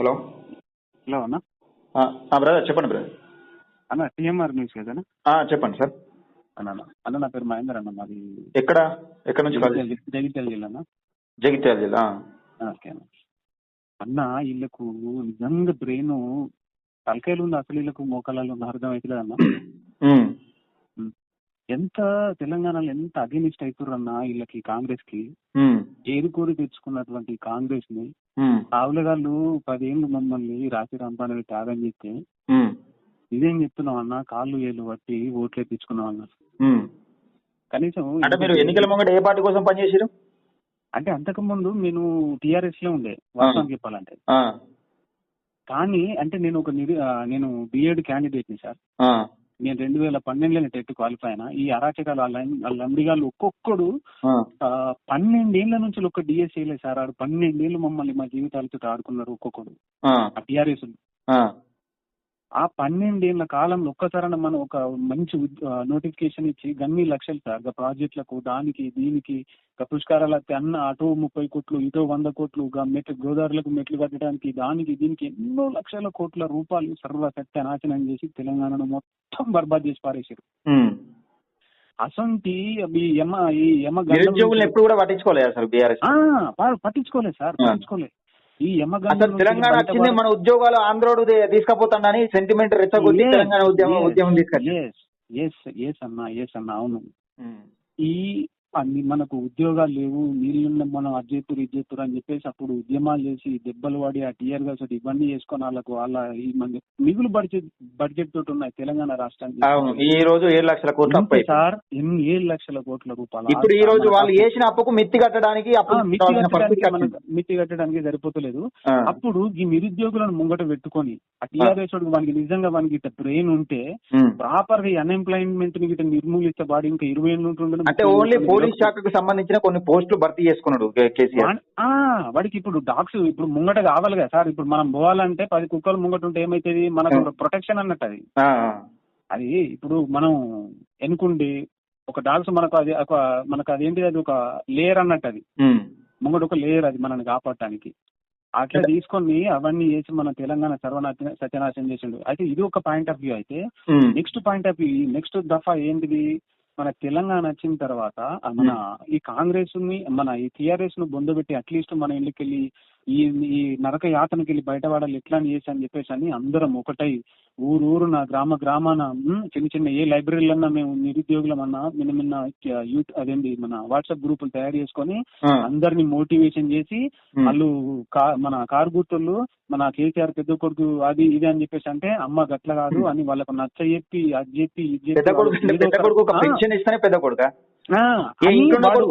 Hello. Hello అన్న. Brother చెప్పండి brother. అన్న టీఎంఆర్ న్యూస్ కదనా చెప్పండి సార్. అన్న అన్న. నా పేరు మహేందర్ అన్న మాది ఎక్కడ? ఎక్కడ నుంచి జగిత్యాల జిల్లా- అన్న. జగిత్యాల జిల్లా ఓకే అన్న. అన్న వీళ్ళకు నిజంగా బ్రెయిన్ తలకాయలు ఉంది అసలు వీళ్ళకు మోకాలలో ఉంది అర్థం అవుతుంది అన్న ఎంత తెలంగాణలో ఎంత అగేనిస్ట్ అవుతారు అన్న వీళ్ళకి కాంగ్రెస్కి ఏరుకోరి తెచ్చుకున్నటువంటి కాంగ్రెస్ని ఆవులగాళ్ళు పదేళ్ళు మమ్మల్ని రాసి రంపానికి త్యాగం చేస్తే ఇదేం చెప్తున్నాం అన్న? కాళ్ళు ఏళ్ళు బట్టి ఓట్లు ఎత్తించుకున్నాం అన్న. కనీసం అంటే మీరు ఎన్నికల ముంగట ఏ పార్టీ కోసం పనిచేసారు అంటే అంతకు ముందు నేను టిఆర్ఎస్లో ఉండే వాస్తవం చెప్పాలంటే. కానీ అంటే నేను ఒక నేను బిఎడ్ క్యాండిడేట్ని సార్. నేను రెండు వేల పన్నెండులో టెట్ క్వాలిఫై అయినా ఈ అరాచకాలు ఆ లం- ఆ లంబిగాళ్ళు ఒక్కొక్కడు పన్నెండేళ్ళ నుంచి ఒక డిఎస్ చేయలేదు సార్. ఆడు పన్నెండేళ్ళు మమ్మల్ని మా జీవితాలతో ఆడుకున్నారు ఒక్కొక్కడు. ఆ. టిఆర్ఎస్ ఆ పన్నెండేళ్ళ కాలంలో ఒక్కసారైనా మనం ఒక మంచి నోటిఫికేషన్ ఇచ్చి గన్ని లక్షలు సార్గా ప్రాజెక్టులకు దానికి దీనికి గా పుష్కరాలకి అన్న అటో ముప్పై కోట్లు ఇటో వంద కోట్లు గా మెట్లు గోదావరులకు మెట్లు కట్టడానికి దానికి దీనికి ఎన్నో లక్షల కోట్ల రూపాయలు సర్వ సత్యనాశనం చేసి తెలంగాణను మొత్తం బర్బాద్ చేసి పారేసారు అసంటి ఈ యమ ఈ యమ ఎప్పుడు కూడా పట్టించుకోలేదు పా- పట్టించుకోలేదు సార్. పట్టించుకోలేదు. ఈ అసలు తెలంగాణ వచ్చింది మన ఉద్యోగాలు ఆంధ్రోడు తీసుకపోతాడని సెంటిమెంట్ రెచ్చగొట్టి తెలంగాణ ఉద్యమం ఉద్యమం yes, yes, yes అన్న ఎస్ అన్న అవును. ఉమ్, ఈ అన్ని మనకు ఉద్యోగాలు లేవు నీళ్ళున్న మనం అజ్జెత్తురు ఇజ్జెత్తురు అని చెప్పేసి అప్పుడు ఉద్యమాలు చేసి దెబ్బలు పడి ఆ టీఆర్గా ఇవన్నీ చేసుకొని వాళ్ళకు వాళ్ళ ఈ మన మిగులు బడ్జెట్ బడ్జెట్ తోటి ఉన్నాయి తెలంగాణ రాష్ట్రానికి ఈ రోజు ఏడు లక్షల కోట్లు. సార్ ఎన్ని ఏడు లక్షల కోట్ల రూపాయలు ఇప్పుడు ఈ రోజు వాళ్ళు వేసిన అప్పుకు మిత్తి కట్టడానికి మిత్తి కట్టడానికి. మనకు మిత్తి కట్టడానికి సరిపోతలేదు అప్పుడు ఈ నిరుద్యోగులను ముంగట పెట్టుకొని ఆ టీఆర్ఎస్ వాడికి నిజంగా వానికి ఇట్లా బ్రెయిన్ ఉంటే. ప్రాపర్గా అన్ఎంప్లాయ్మెంట్ని గిట్ట నిర్మూలిస్తే బాడీ ఇంకా ఇరవై ఏళ్ళు ఉంటుండే అంటే ఓన్లీ పోలీస్ శాఖకు సంబంధించిన కొన్ని పోస్టులు భర్తీ చేసుకున్నాడు కేసీఆర్. వాడికి ఇప్పుడు డాగ్స్ ఇప్పుడు ముంగట కావాలి కదా సార్. ఇప్పుడు మనం పోవాలంటే పది కుక్కలు ముంగట ఉంటే ఏమైతుంది? మనకు ప్రొటెక్షన్ అన్నట్టు అది. అది ఇప్పుడు మనం ఎన్నుకుండి ఒక డాగ్స్ మనకు అది ఒక మనకు అదేంటి అది ఒక లేయర్ అన్నట్టు అది. ముంగట ఒక లేయర్ అది మనల్ని కాపాడటానికి. అట్లా తీసుకొని అవన్నీ చేసి మన తెలంగాణ సర్వనాశ సత్యనాశనం చేసిండు. అయితే ఇది ఒక పాయింట్ ఆఫ్ వ్యూ అయితే next point of view next దఫా ఏంటిది? మన తెలంగాణ వచ్చిన తర్వాత మన ఈ కాంగ్రెస్ని మన ఈ టిఆర్ఎస్ను బొందబెట్టి అట్లీస్ట్ మన ఇళ్ళకెళ్ళి ఈ ఈ నరక యాతనకి వెళ్ళి బయటపడాలి ఎట్లా అని చేసి అని చెప్పేసి అని అందరం ఒకటై ఊరు ఊరున గ్రామ గ్రామాన చిన్న చిన్న ఏ లైబ్రరీలన్నా మేము నిరుద్యోగులం అన్నా మిన్న మిన్న యూత్ అదేంటి మన వాట్సాప్ గ్రూపులు తయారు చేసుకొని అందరిని మోటివేషన్ చేసి. వాళ్ళు మన కారు గుర్తులు మన కేసీఆర్ పెద్ద కొడుకు అది ఇది అని చెప్పేసి అంటే అమ్మ గట్ల కాదు అని వాళ్ళకు నచ్చ చెప్పి అది చెప్పి ఇది చెప్పి పెద్ద కొడుకు పెద్ద కొడుకు?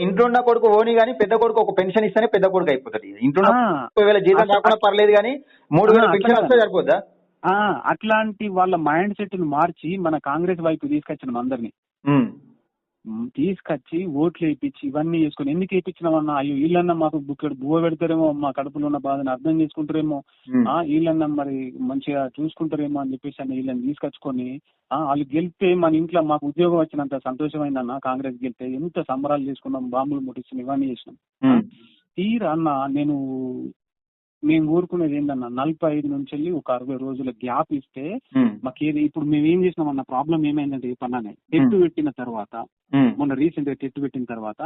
ఇంట్లో ఉన్న కొడుకు ఓని గానీ పెద్ద కొడుకు ఒక పెన్షన్ ఇస్తేనే పెద్ద కొడుకు అయిపోతుంది ఇంట్లో వేల జీతం రాకుండా పర్లేదు కానీ మూడు వేల పెన్షన్ వస్తే సరిపోద్దా? అట్లాంటి వాళ్ళ మైండ్ సెట్ని మార్చి మన కాంగ్రెస్ వైపు తీసుకొచ్చినాం అందరినీ. తీసుకొచ్చి ఓట్లు వేయించి ఇవన్నీ చేసుకుని ఎందుకు వేయించినామన్నా? అయ్యో వీళ్ళన్నా మాకు బుక్కడు బువ్వ పెడతారేమో మా కడుపులో ఉన్న బాధని అర్థం చేసుకుంటారేమో. ఆ వీళ్ళన్నా మరి మంచిగా చూసుకుంటారేమో అని చెప్పేసి అని వీళ్ళని తీసుకొచ్చుకొని ఆ వాళ్ళు గెలిస్తే మన ఇంట్లో మాకు ఉద్యోగం వచ్చినంత సంతోషమైందన్న కాంగ్రెస్ గెలిస్తే ఎంత సంబరాలు చేసుకున్నాం బాంబులు ముట్టించిన ఇవన్నీ చేసినాం. తీరా అన్న నేను మేము ఊరుకునేది ఏందన్న నలభై ఐదు నుంచి వెళ్ళి ఒక అరవై రోజుల గ్యాప్ ఇస్తే మాకు ఏది ఇప్పుడు మేము ఏం చేసినాం అన్న ప్రాబ్లం ఏమైందంటే ఈ పన్నానే టెట్ పెట్టిన తర్వాత మొన్న రీసెంట్గా టెట్ పెట్టిన తర్వాత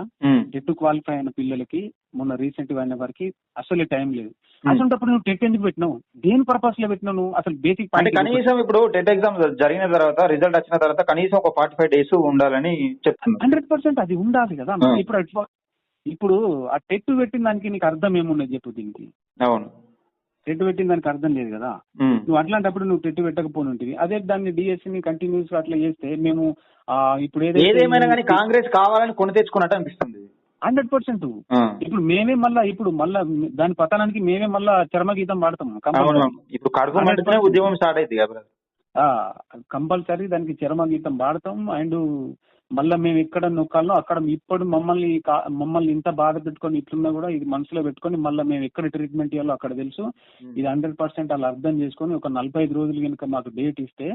టెట్ క్వాలిఫై అయిన పిల్లలకి మొన్న రీసెంట్గా అయిన వారికి అసలు టైం లేదు. అసలు నువ్వు టెట్ ఎందుకు పెట్టినావు? దేని పర్పస్లో పెట్టినావు నువ్వు? అసలు బేసిక్ అంటే కనీసం ఇప్పుడు టెట్ ఎగ్జామ్ జరిగిన తర్వాత రిజల్ట్ వచ్చిన తర్వాత కనీసం ఒక ఫార్టీ ఫైవ్ డేస్ ఉండాలని చెప్తున్నారు హండ్రెడ్ పర్సెంట్ అది ఉండాలి కదా. ఇప్పుడు ఇప్పుడు ఆ టెట్ పెట్టిన దానికి నీకు అర్థం ఏమున్నది చెప్పు దీనికి? అవును. టెట్ పెట్టిన దానికి అర్థం లేదు కదా? నువ్వు అట్లాంటప్పుడు నువ్వు టెట్ పెట్టకపోను ఉంటుంది అదే దాన్ని డిఎస్సి ని కంటిన్యూస్గా అట్లా చేస్తే మేము ఇప్పుడు ఏదేమైనా కానీ కాంగ్రెస్ కావాలని కొని తెచ్చుకున్నట్టు అనిపిస్తుంది. Hundred percent. ఇప్పుడు మేమే మళ్ళా ఇప్పుడు మళ్ళా దాని పతనానికి మేమే మళ్ళా చర్మగీతం ఇప్పుడు మంటనే ఉద్యమం స్టార్ట్ అయింది కంపల్సరీ దానికి చర్మగీతం పాడతాం అండ్ మళ్ళీ మేము ఎక్కడ నొక్కాలో అక్కడ ఇప్పుడు మమ్మల్ని మమ్మల్ని ఇంత బాధ పెట్టుకొని ఇట్లున్నా కూడా ఇది మనసులో పెట్టుకొని మళ్ళీ మేము ఎక్కడ ట్రీట్మెంట్ ఇవ్వాలో అక్కడ తెలుసు. ఇది హండ్రెడ్ పర్సెంట్ వాళ్ళు అర్థం చేసుకొని ఒక నలభై ఐదు రోజులు కనుక మాకు డేట్ ఇస్తే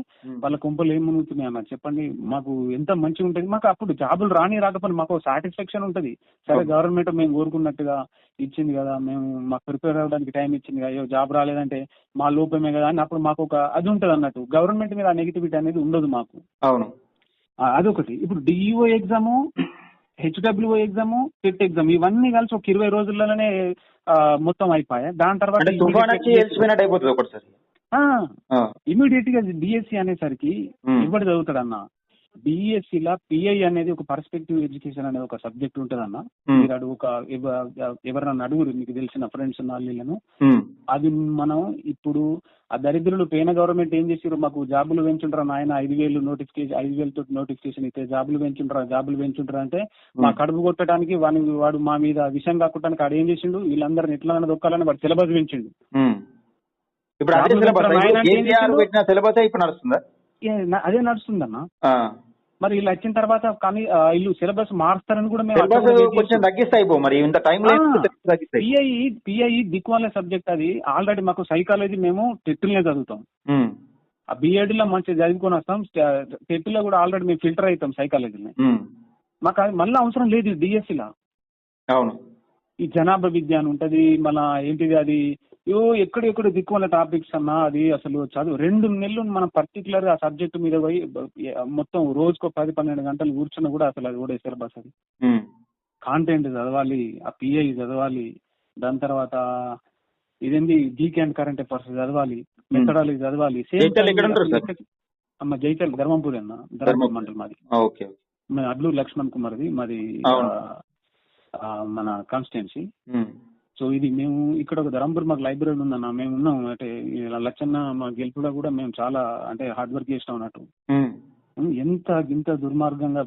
వాళ్ళ కుంపలు ఏం మునుగుతున్నాయి అన్న చెప్పండి. మాకు ఎంత మంచిగా ఉంటుంది మాకు అప్పుడు జాబులు రాని రాకపోతే మాకు సాటిస్ఫాక్షన్ ఉంటుంది. సరే. గవర్నమెంట్ మేము కోరుకున్నట్టుగా ఇచ్చింది కదా మేము మాకు ప్రిపేర్ అవ్వడానికి టైం ఇచ్చింది కదా జాబ్ రాలేదంటే మా లోపమే కదా అని అప్పుడు మాకు ఒక అది ఉంటుంది అన్నట్టు గవర్నమెంట్ మీద నెగిటివిటీ అనేది ఉండదు మాకు. అవును. ఆ, అదొకటి. ఇప్పుడు DEO exam HWO exam TET exam ఇవన్నీ కలిసి ఒక ఇరవై రోజుల్లోనే మొత్తం అయిపోయాయి. దాని తర్వాత అయిపోతుంది ఇమీడియట్గా డిఎస్సి అనేసరికి Hmm. ఎవరు చదువుతాడు అన్న లా పిఐ అనేది ఒక పర్స్పెక్టివ్ ఎడ్యుకేషన్ అనేది ఒక సబ్జెక్ట్ ఉంటుంది అన్న Hmm. మీరు అడుగు ఒక ఎవ- ఎవరన్నా అడుగురు మీకు తెలిసిన ఫ్రెండ్స్ వాళ్ళను ఉమ్, అది మనం ఇప్పుడు ఆ దరిద్రులు పేన గవర్నమెంట్ ఏం చేసారు మాకు జాబులు పెంచుంటారా నాయన ఐదు వేలు నోటిఫికేషన్ ఐదు వేలతో నోటిఫికేషన్ ఇస్తే జాబులు పెంచుంటారా జాబులు పెంచుంటారా అంటే మా కడుపు కొట్టడానికి వాని వాడు మా మీద విషయం కాకుండా ఆడు ఏం చేసిండు? వీళ్ళందరిని ఎట్లా దొక్కాలని వాడు సిలబస్ పెంచిండు. ఇప్పుడు సిలబస్ ఇప్పుడు నడుస్తుందా? అదే నడుస్తుందన్న. మరి వీళ్ళు వచ్చిన తర్వాత కానీ వీళ్ళు సిలబస్ మారుస్తారని కూడా మేము కొంచెం మరి ఇంత టైం పిఐ పిఐ దిక్కువాలే సబ్జెక్ట్ అది. ఆల్రెడీ మాకు సైకాలజీ మేము టెట్టులనే చదువుతాం. ఆ బిఎడ్లో మంచిగా చదువుకొని వస్తాం. టెట్లో కూడా ఆల్రెడీ మేము ఫిల్టర్ అవుతాం సైకాలజీని మాకు అది మళ్ళీ అవసరం లేదు డిఎస్సి లా. అవును. ఈ జనాభా విద్య అని ఉంటది మన ఏంటిది అది? యో ఎక్కడ ఎక్కడ దిక్కున్న టాపిక్స్ అన్నా అది అసలు చదువు. రెండు నెలలు మనం పర్టికులర్ ఆ సబ్జెక్ట్ మీద పోయి మొత్తం రోజుకో పది పన్నెండు గంటలు కూర్చున్నా కూడా అసలు అది కూడా సిలబస్ అది. కాంటెంట్ చదవాలి ఆ పిఐ చదవాలి దాని తర్వాత ఇదేంది జీకే అండ్ కరెంట్ అఫైర్స్ చదవాలి మెథడాలజీ చదవాలి సేమ్? అమ్మ జైతల్ ధర్మంపూరి అన్న ధర్మపురి. మండలి మాది. అడ్లూరు లక్ష్మణ్ కుమార్ది మాది మన కాన్స్టిట్యున్సీ సో ఇది మేము ఇక్కడ ఒక ధరంపూర్ మాకు లైబ్రరీ ఉందన్న మేము ఉన్నాం. అంటే లచ్చన్న మా గెలుపులో కూడా మేము చాలా అంటే హార్డ్ వర్క్ చేసినాం అన్నట్టు. ఎంత ఇంత దుర్మార్గంగా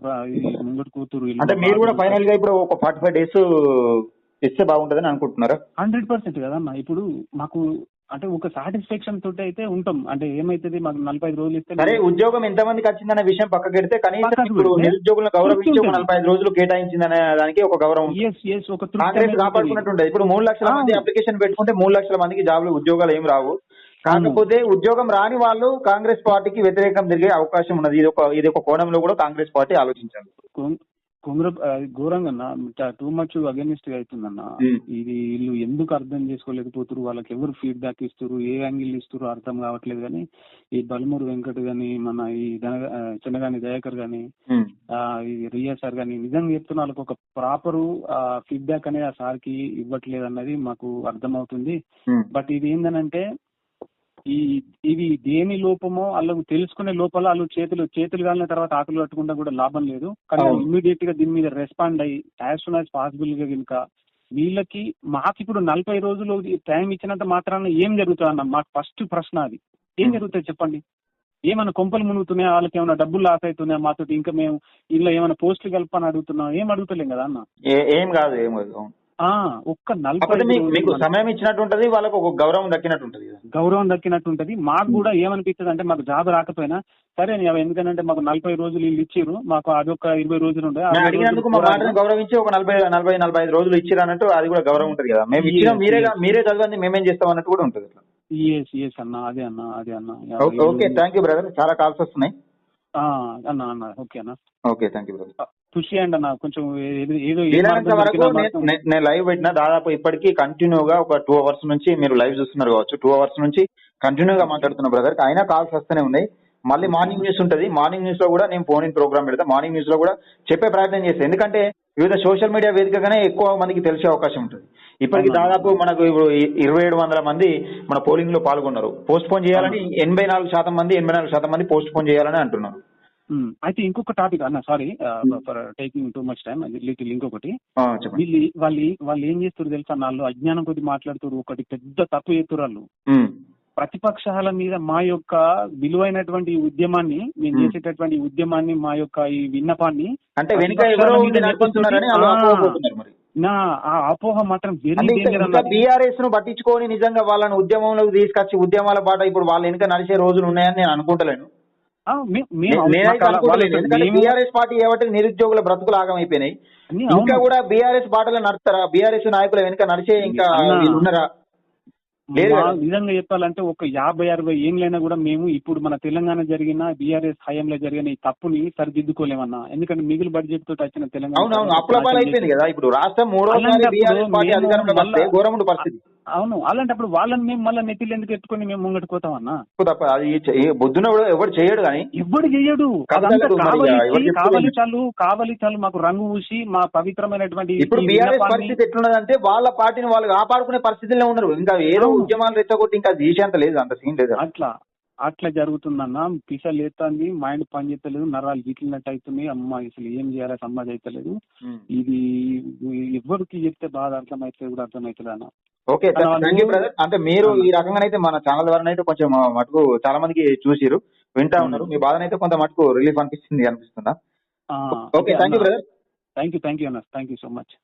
ముంగటి కూతురు అంటే మీరు కూడా ఫైనల్గా ఇప్పుడు ఒక ఫార్టీ ఫైవ్ డేస్ ఇస్తే బాగుంటదని అనుకుంటున్నారా? హండ్రెడ్ పర్సెంట్ కదన్న ఇప్పుడు మాకు అంటే ఒక సాటిస్ఫాక్షన్ తోటి అయితే ఉంటాం. అంటే ఏమైతుంది? మాకు నలభై ఐదు రోజులు ఇస్తే సరే ఉద్యోగం ఎంత మందికి వచ్చిందనే విషయం పక్కకి పెడితే కనీసం ఇప్పుడు నిరుద్యోగులను గౌరవించి ఒక. నలభై ఐదు రోజులు కేటాయించిందనే దానికి ఒక గౌరవం ఒక కాంగ్రెస్. కాపాడుకున్నట్టుండే. ఇప్పుడు మూడు లక్షల. మంది అప్లికేషన్ పెట్టుకుంటే మూడు లక్షల మందికి జాబ్లు ఉద్యోగాలు ఏం రావు. కాకపోతే ఉద్యోగం రాని వాళ్ళు కాంగ్రెస్ పార్టీకి వ్యతిరేకం తిరిగే అవకాశం ఉన్నది. ఇది ఒక ఇది ఒక కోణంలో కూడా కాంగ్రెస్ పార్టీ ఆలోచించాలి. కొం- కొంగర ఆ, ఘోరంగా టూ మచ్ అగెనిస్ట్గా అవుతుందన్న. ఇది వీళ్ళు ఎందుకు అర్థం చేసుకోలేకపోతున్నారు వాళ్ళకి ఎవరు ఫీడ్బ్యాక్ ఇస్తారు ఏ యాంగిల్ ఇస్తారు అర్థం కావట్లేదు కానీ ఈ బలమూరు వెంకట్ గాని మన ఈ చిన్నగాని దయాకర్ గాని ఉమ్, ఆ, ఈ రియా సార్ గాని నిజంగా చెప్తున్న వాళ్ళకి ఒక ప్రాపర్ ఫీడ్బ్యాక్ అనేది ఆ సార్కి ఇవ్వట్లేదు అన్నది మాకు అర్థమవుతుంది. ఉమ్, బట్ ఇది ఏందనంటే ఈ ఇది దేని లోపమో వాళ్ళకు తెలుసుకునే లోపల వాళ్ళు చేతులు చేతులు కాలిన తర్వాత ఆకులు కట్టుకుంటా కూడా లాభం లేదు. కానీ. ఇమ్మీడియట్గా దీని మీద రెస్పాండ్ అయ్యి యాజ్ సూన్ యాజ్ పాసిబుల్గా కనుక వీళ్ళకి మాకు ఇప్పుడు నలభై రోజులు టైం ఇచ్చినంత మాత్రాన ఏం జరుగుతుంది అన్న మాకు ఫస్ట్ ప్రశ్న అది. ఏం. జరుగుతుంది చెప్పండి? ఏమైనా కొంపలు మునుగుతున్నాయా? వాళ్ళకి ఏమైనా డబ్బులు లాస్ అవుతున్నాయా? మాతో ఇంకా మేము ఇలా ఏమైనా పోస్టులు కలపని అడుగుతున్నాం ఏం అడుగుతలేం కదా అన్న? ఏ- కాదు ఏం కాదు. ఒక్క నలభై మీకు సమయం ఇచ్చినట్టు ఉంటది వాళ్ళకు ఒక గౌరవం దక్కినట్టు ఉంటది కదా? గౌరవం దక్కినట్టు ఉంటది మాకు కూడా ఏమనిపిస్తుంది అంటే మాకు జాబ్ రాకపోయినా సరే ఎందుకంటే మాకు నలభై రోజులు వీళ్ళు ఇచ్చిర్రు. మాకు అదొక ఇరవై రోజులు ఉండే. నేను అడిగినందుకు మా మాటను గౌరవించి ఒక నలభై నలభై నలభై ఐదు రోజులు ఇచ్చిరు అన్నట్టు అది కూడా గౌరవం ఉంటది కదా? మేము ఇచ్చిన మీరే. మీరే చదవండి మేమేం చేస్తాం అన్నట్టు కూడా ఉంటది ఎస్ ఎస్ అన్న. అదే అన్న అదే అన్న. Okay, thank you brother. చాలా కాల్స్ వస్తున్నాయి. అన్న అన్న. ఓకే అన్న. Okay thank you brother. ఖుషి అండి అన్న కొంచెం ఏదో వరకు నేను- లైవ్ పెట్టిన దాదాపు ఇప్పటికీ కంటిన్యూగా ఒక టూ అవర్స్ నుంచి మీరు లైవ్ చూస్తున్నారు కావచ్చు. టూ అవర్స్ నుంచి కంటిన్యూగా మాట్లాడుతున్న బ్రదర్ అయినా కాల్స్ వస్తూనే ఉన్నాయి. మళ్ళీ మార్నింగ్ న్యూస్ ఉంటది. మార్నింగ్ న్యూస్లో కూడా నేను ఫోన్ ఇన్ ప్రోగ్రామ్ పెడతా. మార్నింగ్ న్యూస్లో కూడా చెప్పే ప్రయత్నం చేస్తాను ఎందుకంటే వివిధ సోషల్ మీడియా వేదికగానే ఎక్కువ మందికి తెలిసే అవకాశం ఉంటుంది. ఇప్పటికి. దాదాపు మనకు ఇప్పుడు ఇరవై ఏడు వందల మంది మన పోలింగ్లో పాల్గొన్నారు. పోస్ట్ పోన్ చేయాలని ఎనభై నాలుగు శాతం మంది ఎనభై నాలుగు శాతం మంది పోస్ట్ పోన్ చేయాలని అంటున్నారు. అయితే ఇంకొక టాపిక్ అన్న sorry for taking too much time little ఇంకొకటి వీళ్ళు వాళ్ళు వాళ్ళు ఏం చేస్తారు తెలుసా వాళ్ళు అజ్ఞానం కొద్ది మాట్లాడుతారు ఒకటి పెద్ద తప్పు చేస్తారు వాళ్ళు. ఉమ్, ప్రతిపక్షాల మీద మా యొక్క విలువైనటువంటి ఉద్యమాన్ని మేము Hmm. చేసేటటువంటి ఉద్యమాన్ని మా యొక్క ఈ విన్నపాన్ని అంటే వెనుక నా ఆ అపోహ మాత్రం బీఆర్ఎస్ను పట్టించుకొని నిజంగా వాళ్ళని ఉద్యమంలోకి తీసుకొచ్చి ఉద్యమాల పాట ఇప్పుడు వాళ్ళ వెనుక నడిచే రోజులు ఉన్నాయని నేను అనుకుంటలేను. బీఆర్ఎస్ పార్టీ ఏమంటే నిరుద్యోగుల బ్రతుకులు ఆగమైపోయినాయి. ఇంకా. కూడా బీఆర్ఎస్ బాటలో నడుస్తారా? బీఆర్ఎస్ నాయకుల వెనుక నడిచే ఇంకా ఉన్నారా. విధంగా చెప్పాలంటే ఒక యాభై అరవై ఏళ్ళైనా కూడా మేము ఇప్పుడు మన తెలంగాణ జరిగిన బీఆర్ఎస్ హయాంలో జరిగిన ఈ తప్పుని సరిదిద్దుకోలేమన్నా. ఎందుకంటే మిగులు బడ్జెట్ తోటి వచ్చిన తెలంగాణ అయిపోయింది కదా. ఇప్పుడు రాష్ట్రం మూడోసారి అవును. అలాంటప్పుడు వాళ్ళని మేము మళ్ళీ నెత్తిలు ఎందుకు ఎత్తుకొని మేము ముంగటికి తప్పు తప్ప అది బొద్దున ఎవరు చేయడు కానీ అదంతా మరి కావలి చాలు కావలి చాలు మాకు రంగు ఊసి మా పవిత్రమైనటువంటి ఇప్పుడు బీఆర్ఎస్ పరిస్థితి ఎట్లున్నదంటే వాళ్ళ పార్టీని వాళ్ళు కాపాడుకునే పరిస్థితిలో ఉన్నారు. ఇంకా ఏదో. ఉద్యమాలు రెచ్చగొట్టి ఇంకా తీసేంత లేదు అంత సీన్ లేదు. అట్లా. అట్లా జరుగుతుందన్న పిస లేస్తుంది మైండ్ పని చేస్తలేదు నరాలు గిట్లినట్టు అవుతున్నాయి అమ్మ అసలు ఏం చేయాలి సమాజ్ అవుతలేదు ఇది ఎవరికి చెప్తే బాధ అర్థమైతే కూడా అర్థమవుతుంది అన్న ఓకే బ్రదర్. అంటే మీరు ఈ రకంగా అయితే మన ఛానల్ ద్వారా అయితే కొంచెం మటుకు చాలా మందికి చూసిరు వింటా ఉన్నారు. మీ బాధనైతే కొంత మటుకు రిలీఫ్ అనిపిస్తుంది అనిపిస్తుందా? Okay thank you brother. Thank you thank you అన్న. Thank you so much.